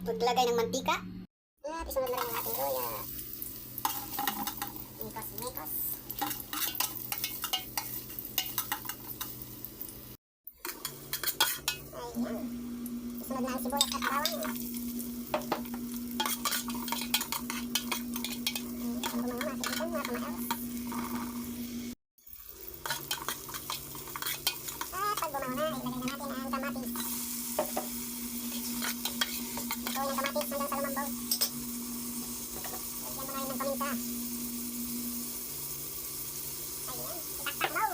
Paglagay ng mantika. At isunod na rin ang ating luya. Mikos, mikos. Ayan. Isunod na ang sibuyas at bawang. Ayan, ang mga masikitan, mga kamaeros. At pag bumaw na, ilagay na natin ang kamatis. Ito yung kamatis hanggang sa lumambaw. Lagyan mo na rin ng paminta. Ayan, itaktak mo.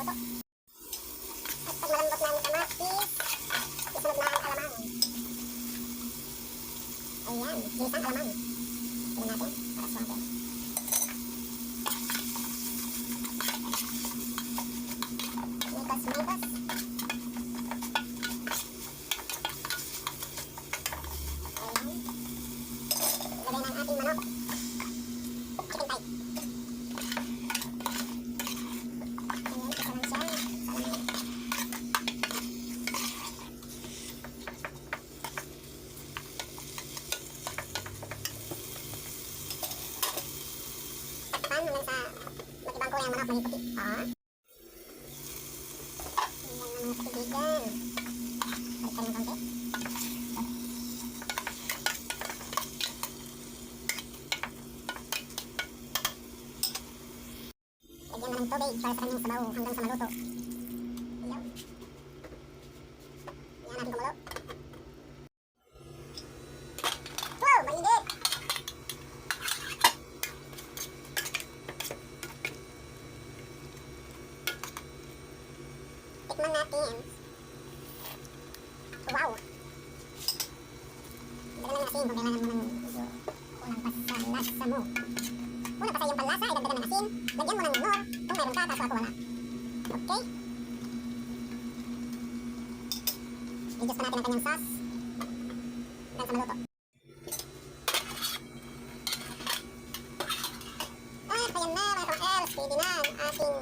Maluto. At malambot na ang kamatis, isunod na ang alamang. Ayan, ginisang alamang. Tingnan natin, para suwante. Mikos, mikos. Ayan. Lagay ang ating manok. Chicken thigh. Mag-ibang kulay ang manok, maging puti. Ah. Ayan na mga kaibigan. Balikan ng konti. Lagyan na ng tubig para sa kanyang sabaw hanggang sa maluto. Ayaw. Yan natin kumulo. Wow! Mainit! Tikman natin. Wow! Dala ng asin kung kailangan mo ng medyo kulang pa sa lasa mo. Una pa sa iyong panlasa, idagdagan ng asin. Lagyan mo ng nor kung meron ka, kaso ako wala. Okay? I-adjust pa natin ang kanyang sauce. Hanggang sa maluto. At ayan na mga ka-els, pwede na ang ating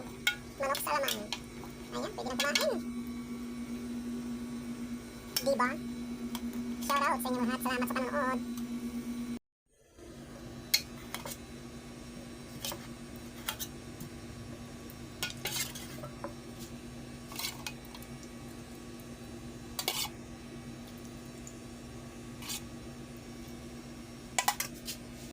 manok sa laman. Ayan, pwede na kumain. Diba? Shoutout sa inyo lahat. Salamat sa panonood.